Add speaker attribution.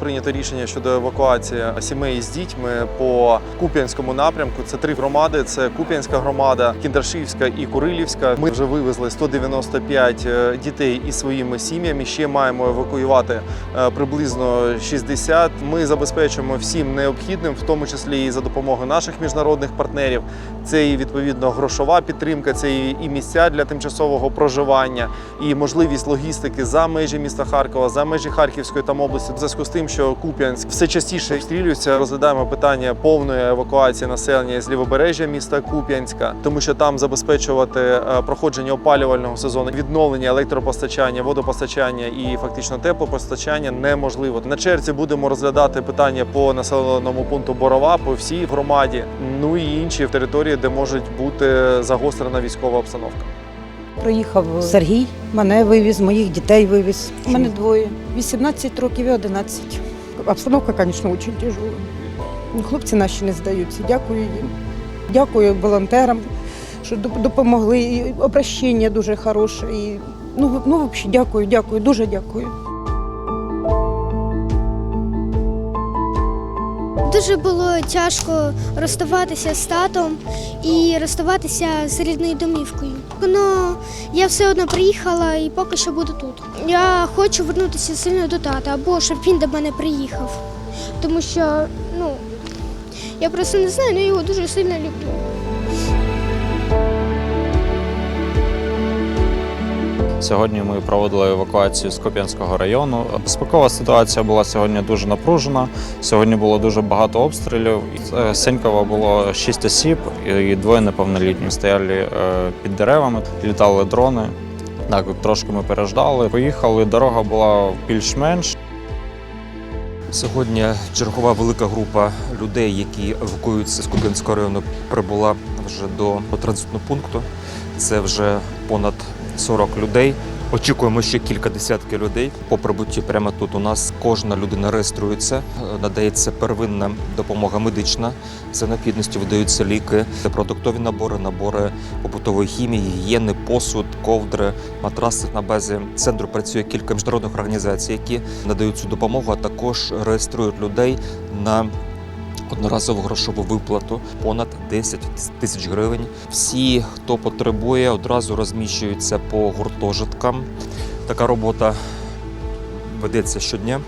Speaker 1: прийнято рішення щодо евакуації сімей з дітьми по Куп'янському напрямку. Це три громади: це Куп'янська громада, Кіндрашівська і Курилівська. Ми вже вивезли 195 е, дітей із своїми сім'ями. Ще маємо евакуювати е, приблизно 60. Ми забезпечуємо всім необхідним, в тому числі і за допомогою наших міжнародних партнерів. Це і відповідно грошова підтримка, це і місця для тимчасового проживання, і можливість логістики за межі міста Харкова, за межі Харківської там області. Зв'язку з тим, що Куп'янськ все частіше обстрілюється, розглядаємо питання повної евакуації населення з лівобережжя міста Куп'янська, тому що там забезпечувати е, проходження опалювального сезону, відновлення електропостачання, водопостачання і фактично теплопостачання неможливо. На черзі будемо розглядати питання по населеному пункту Борова, по всій громаді, ну і інші території, де може бути загострена військова обстановка.
Speaker 2: Приїхав Сергій, мене вивіз, моїх дітей вивіз. У мене двоє 18 років і 11. Обстановка, звісно, дуже тяжела. Хлопці наші не здаються. Дякую їм. Дякую волонтерам, що допомогли. І обращення дуже хороше. І, ну, ну, взагалі, дякую, дякую, дуже дякую.
Speaker 3: Дуже було тяжко розставатися з татом і розставатися з рідною домівкою. Но я все одно приїхала і поки що буду тут. Я хочу вернутися сильно до тата, або щоб він до мене приїхав. Тому що, ну, я просто не знаю, але його дуже сильно люблю.
Speaker 4: Сьогодні ми проводили евакуацію з Коп'янського району. Безпекова ситуація була сьогодні дуже напружена. Сьогодні було дуже багато обстрілів. З Сенькова було шість осіб і двоє неповнолітні. Стояли е, під деревами, літали дрони. Так, трошки ми переждали. Поїхали. Дорога була більш-менш.
Speaker 5: Сьогодні чергова велика група людей, які евакуюються з Куп'янського району, прибула вже до транзитного пункту. Це вже понад 40 людей. Очікуємо ще кілька десятків людей. По прибутті прямо тут у нас кожна людина реєструється, надається первинна допомога медична. За необхідністю видаються ліки, продуктові набори, набори побутової хімії, гігієни, посуд, ковдри, матраси на базі центру працює кілька міжнародних організацій, які надають цю допомогу, а також реєструють людей на одноразову грошову виплату понад 10 тисяч гривень. Всі, хто потребує, одразу розміщуються по гуртожиткам. Така робота ведеться щодня.